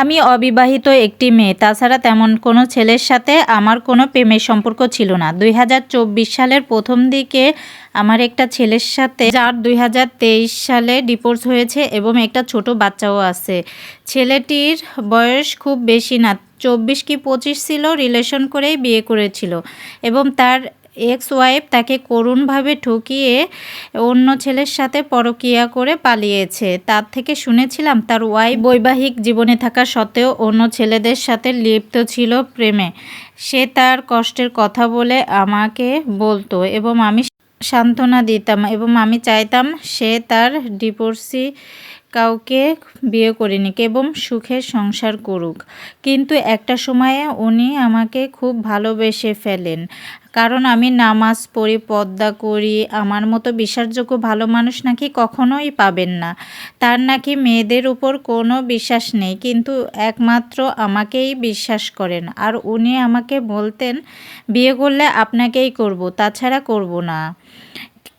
আমি অবিবাহিত একটি মেয়ে। তাছাড়া তেমন কোনো ছেলের সাথে আমার কোনো প্রেমের সম্পর্ক ছিল না। দুই হাজার চব্বিশ সালের প্রথম দিকে আমার একটা ছেলের সাথে, যার দুই সালে ডিভোর্স হয়েছে এবং একটা ছোট বাচ্চাও আছে। ছেলেটির বয়স খুব বেশি না, চব্বিশ কি পঁচিশ ছিল, রিলেশন করেই বিয়ে করেছিল এবং তার এক্স ওয়াইফ তাকে করুণভাবে ঠকিয়ে অন্য ছেলের সাথে পরকিয়া করে পালিয়েছে। তার থেকে শুনেছিলাম তার ওয়াইফ বৈবাহিক জীবনে থাকা সত্ত্বেও অন্য ছেলেদের সাথে লিপ্ত ছিল প্রেমে। সে তার কষ্টের কথা বলে আমাকে বলতো এবং আমি সান্ত্বনা দিতাম এবং আমি চাইতাম সে তার ডিভোর্সি কাউকে বিয়ে করিনি এবং সুখের সংসার করুক। কিন্তু একটা সময়ে উনি আমাকে খুব ভালোবেসে ফেলেন। কারণ আমি নামাজ পড়ি, পদ্মা করি, আমার মতো বিশ্বাসযোগ্য ভালো মানুষ নাকি কখনোই পাবেন না। তার নাকি মেয়েদের উপর কোনো বিশ্বাস নেই, কিন্তু একমাত্র আমাকেই বিশ্বাস করেন। আর উনি আমাকে বলতেন, বিয়ে করলে আপনাকেই করব, তাছাড়া করব না।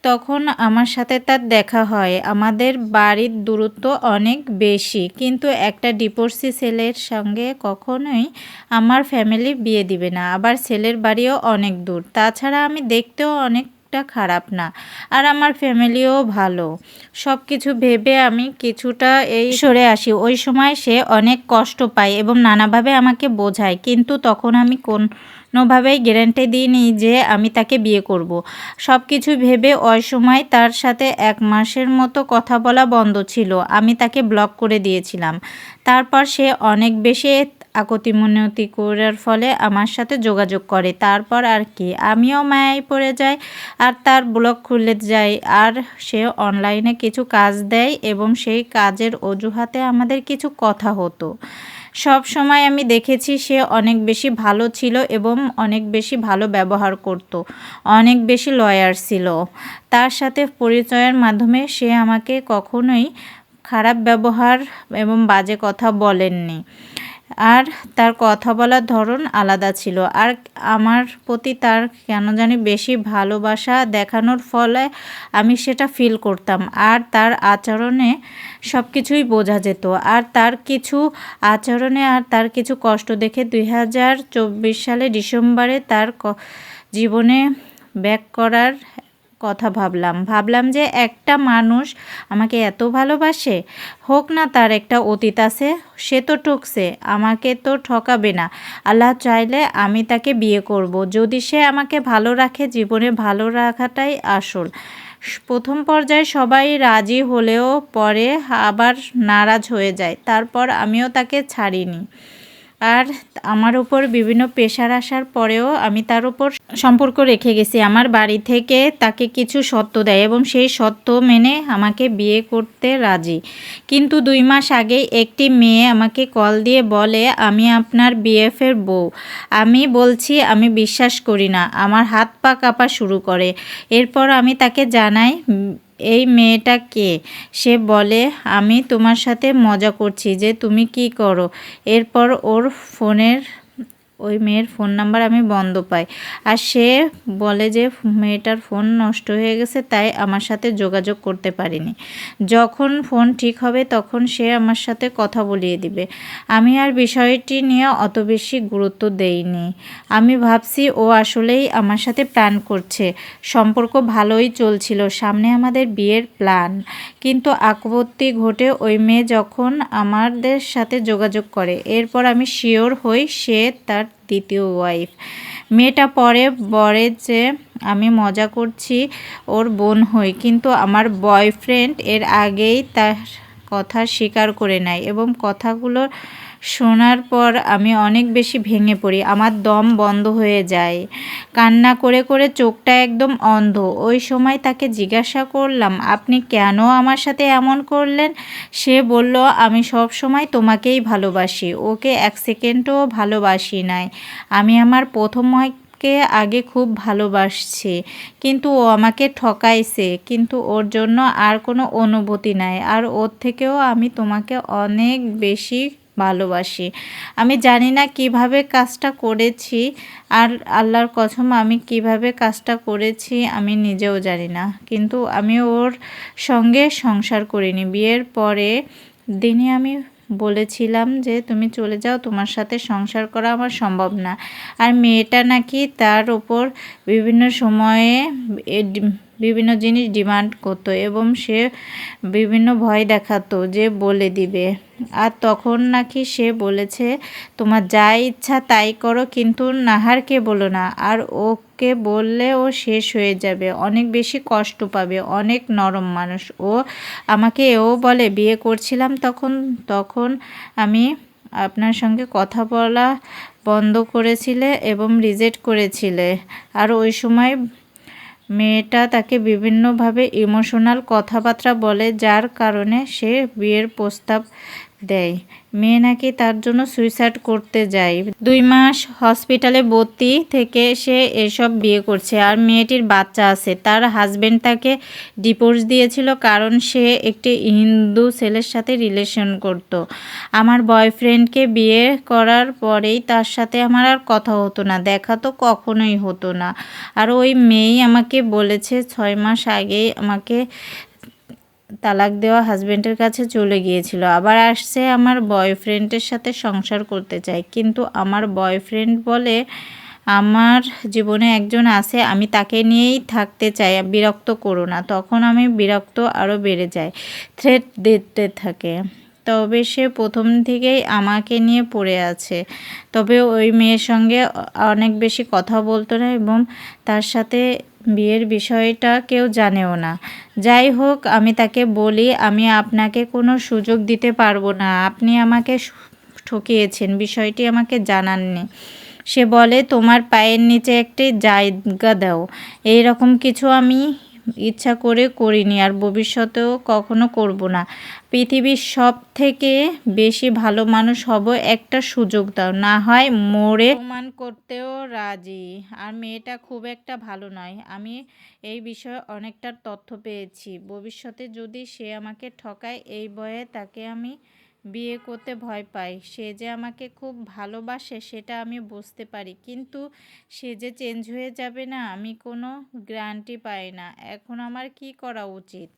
তখন আমার সাথে তার দেখা হয়। আমাদের বাড়ির দূরত্ব অনেক বেশি। কিন্তু একটা ডিপোর্সি ছেলের সঙ্গে কখনোই আমার ফ্যামিলি বিয়ে দিবে না। আবার ছেলের বাড়িও অনেক দূর। তাছাড়া আমি দেখতেও অনেক খারাপ না, আর আমার ফ্যামিলিও ভালো। সব কিছু ভেবে আমি কিছুটা এই সরে আসি। ওই সময় সে অনেক কষ্ট পায় এবং নানাভাবে আমাকে বোঝায়, কিন্তু তখন আমি কোন কোনোভাবেই গ্যারেন্টি দিইনি যে আমি তাকে বিয়ে করব। সব কিছু ভেবে ওই সময় তার সাথে এক মাসের মতো কথা বলা বন্ধ ছিল। আমি তাকে ব্লক করে দিয়েছিলাম। তারপর সে অনেক বেশি আকতি মনতি করার ফলে আমার সাথে যোগাযোগ করে। তারপর আর কি, আমিও মায়ায় পড়ে যাই আর তার ব্লগ খুলে যাই আর সে অনলাইনে কিছু কাজ দেয় এবং সেই কাজের অজুহাতে আমাদের কিছু কথা হতো। সব সময় আমি দেখেছি সে অনেক বেশি ভালো ছিল এবং অনেক বেশি ভালো ব্যবহার করত, অনেক বেশি লয়ার ছিল। তার সাথে পরিচয়ের মাধ্যমে সে আমাকে কখনোই খারাপ ব্যবহার এবং বাজে কথা বলেননি। আর তার কথা বলার ধরন আলাদা ছিল। আর আমার প্রতি তার কেন জানি বেশি ভালোবাসা দেখানোর ফলে আমি সেটা ফিল করতাম। আর তার আচরণে সব কিছুই বোঝা যেত। আর তার কিছু আচরণে আর তার কিছু কষ্ট দেখে দুই হাজার চব্বিশ সালে ডিসেম্বরে তার জীবনে ব্যাক করার কথা ভাবলাম। ভাবলাম যে একটা মানুষ আমাকে এত ভালোবাসে? হোক না তার একটা অতীত আছে, সে তো ঠকছে, আমাকে তো ঠকাবে না। আল্লাহ চাইলে আমি তাকে বিয়ে করব। যদি সে আমাকে ভালো রাখে, জীবনে ভালো রাখাটাই আসল। প্রথম পর্যায়ে সবাই রাজি হলেও পরে আবার নারাজ হয়ে যায়। তারপর আমিও তাকে ছাড়িনি। আর আমার উপর বিভিন্ন প্রেশার আসার পরেও আমি তার উপর সম্পর্ক রেখে গেছি। আমার বাড়ি থেকে তাকে কিছু সত্য দেয় এবং সেই সত্য মেনে আমাকে বিয়ে করতে রাজি। কিন্তু দুই মাস আগে একটি মেয়ে আমাকে কল দিয়ে বলে, আমি আপনার বিএফের বউ। আমি বলছি, আমি বিশ্বাস করি না। আমার হাত পা কাঁপা শুরু করে। এরপর আমি তাকে জানাই এই মেয়েটা কে? সে বলে, আমি তোমার সাথে মজা করছি, যে তুমি কি করো? এরপর ওর ফোনের ওই মেয়ের ফোন নাম্বার আমি বন্ধ পাই। আর সে বলে যে, মেয়েটার ফোন নষ্ট হয়ে গেছে, তাই আমার সাথে যোগাযোগ করতে পারিনি। যখন ফোন ঠিক হবে, তখন সে আমার সাথে কথা বলিয়ে দিবে। আমি আর বিষয়টি নিয়ে অত বেশি গুরুত্ব দেইনি। আমি ভাবছি, ও আসলেই আমার সাথে প্ল্যান করছে। সম্পর্ক ভালোই চলছিল, সামনে আমাদের বিয়ের প্ল্যান কিন্তু আকবত্তি ঘটে ওই মেয়ে যখন আমাদের সাথে যোগাযোগ করে। এরপর আমি শিওর হই, সে তার দ্বিতীয় ওয়াইফ মেয়েটা পরে বলে যে, আমি মজা করছি ওর বোন হই কিন্তু আমার বয়ফ্রেন্ড এর আগেই তার কথা স্বীকার করে নেয় এবং কথাগুলোর শোনার পর আমি অনেক বেশি ভেঙে পড়ি। আমার দম বন্ধ হয়ে যায়। কান্না করে করে চোখটা একদম অন্ধ। ওই সময় তাকে জিজ্ঞাসা করলাম, আপনি কেন আমার সাথে এমন করলেন? সে বলল, আমি সব সময় তোমাকেই ভালোবাসি। ওকে এক সেকেন্ডও ভালোবাসি নাই। আমি আমার প্রথম কে আগে খুব ভালোবাসছি। কিন্তু ও আমাকে ঠকাইছে। কিন্তু ওর জন্য আর কোনো অনুভূতি নাই। আর ওর থেকেও আমি তোমাকে অনেক বেশি ভালোবাসি। আমি জানি না কীভাবে কাজটা করেছি আর আল্লাহর কসম আমি কীভাবে কাজটা করেছি আমি নিজেও জানি না। কিন্তু আমি ওর সঙ্গে সংসার করিনি। বিয়ের পরে দিনে আমি বলেছিলাম যে, তুমি চলে যাও, তোমার সাথে সংসার করা আমার সম্ভব না। আর মেয়েটা নাকি তার ওপর বিভিন্ন সময়ে বিভিন্ন জিনিস ডিমান্ড করতো এবং সে বিভিন্ন ভয় দেখাতো যে বলে দিবে। আর তখন নাকি সে বলেছে, তোমার যা ইচ্ছা তাই করো, কিন্তু নাহারকে বলো না। আর ওকে বললে ও শেষ হয়ে যাবে, অনেক বেশি কষ্ট পাবে, অনেক নরম মানুষ। ও আমাকে এও বলে, বিয়ে করছিলাম তখন তখন আমি আপনার সঙ্গে কথা বলা বন্ধ করেছিলে এবং রিজেক্ট করেছিলে। আর ওই সময় মেয়েটা তাকে বিভিন্নভাবে ইমোশনাল কথাবার্তা বলে যার কারণে সে বিয়ের প্রস্তাব দেয়। মেয়ে নাকি তার জন্য সুইসাইড করতে যায়। দুই মাস হসপিটালে ভর্তি থেকে সে এসব বিয়ে করছে। আর মেয়েটির বাচ্চা আছে। তার হাজবেন্ড তাকে ডিভোর্স দিয়েছিল কারণ সে একটি হিন্দু ছেলের সাথে রিলেশন করত। আমার বয়ফ্রেন্ডকে বিয়ে করার পরেই তার সাথে আমার আর কথা হতো না। দেখা তো কখনোই হতো না। আর ওই মেয়েই আমাকে বলেছে, ছয় মাস আগেই আমাকে তালাক দেওয়া হাজবেন্ডের কাছে চলে গিয়েছিল। আবার আসছে আমার বয়ফ্রেন্ডের সাথে সংসার করতে চাই কিন্তু আমার বয়ফ্রেন্ড বলে, আমার জীবনে একজন আছে, আমি তাকে নিয়েই থাকতে চাই বিরক্ত করো না। তখন আমি বিরক্ত আরও বেড়ে যায় থ্রেট দিতে থাকে। তবে সে প্রথম থেকেই আমাকে নিয়ে পড়ে আছে। তবে ওই মেয়ের সঙ্গে অনেক বেশি কথা বলতো না এবং তার সাথে বিয়ের বিষয়টা কেউ জানেও না। যাই হোক, আমি তাকে বলি, আমি আপনাকে কোনো সুযোগ দিতে পারব না। আপনি আমাকে ঠকিয়েছেন, বিষয়টি আমাকে জানাননি। সে বলে, তোমার পায়ের নিচে একটি জায়গা দাও। এই রকম কিছু আমি ইচ্ছা করে করিনি আর ভবিষ্যতেও কখনো করব না। পৃথিবীর সব থেকে বেশি ভালো মানুষ হব একটা সুযোগ দাও, না হয় মোড়ে প্রমাণ করতেও রাজি। আর মেয়েটা খুব একটা ভালো নয়। আমি এই বিষয়ে অনেকটা তথ্য পেয়েছি। ভবিষ্যতে যদি সে আমাকে ঠকায়, এই ভয়ে তাকে আমি বিয়ে করতে ভয় পাই সে যে আমাকে খুব ভালোবাসে সেটা আমি বুঝতে পারি। কিন্তু সে যে চেঞ্জ হয়ে যাবে না, আমি কোনো গ্যারান্টি পাই না। এখন আমার কি করা উচিত?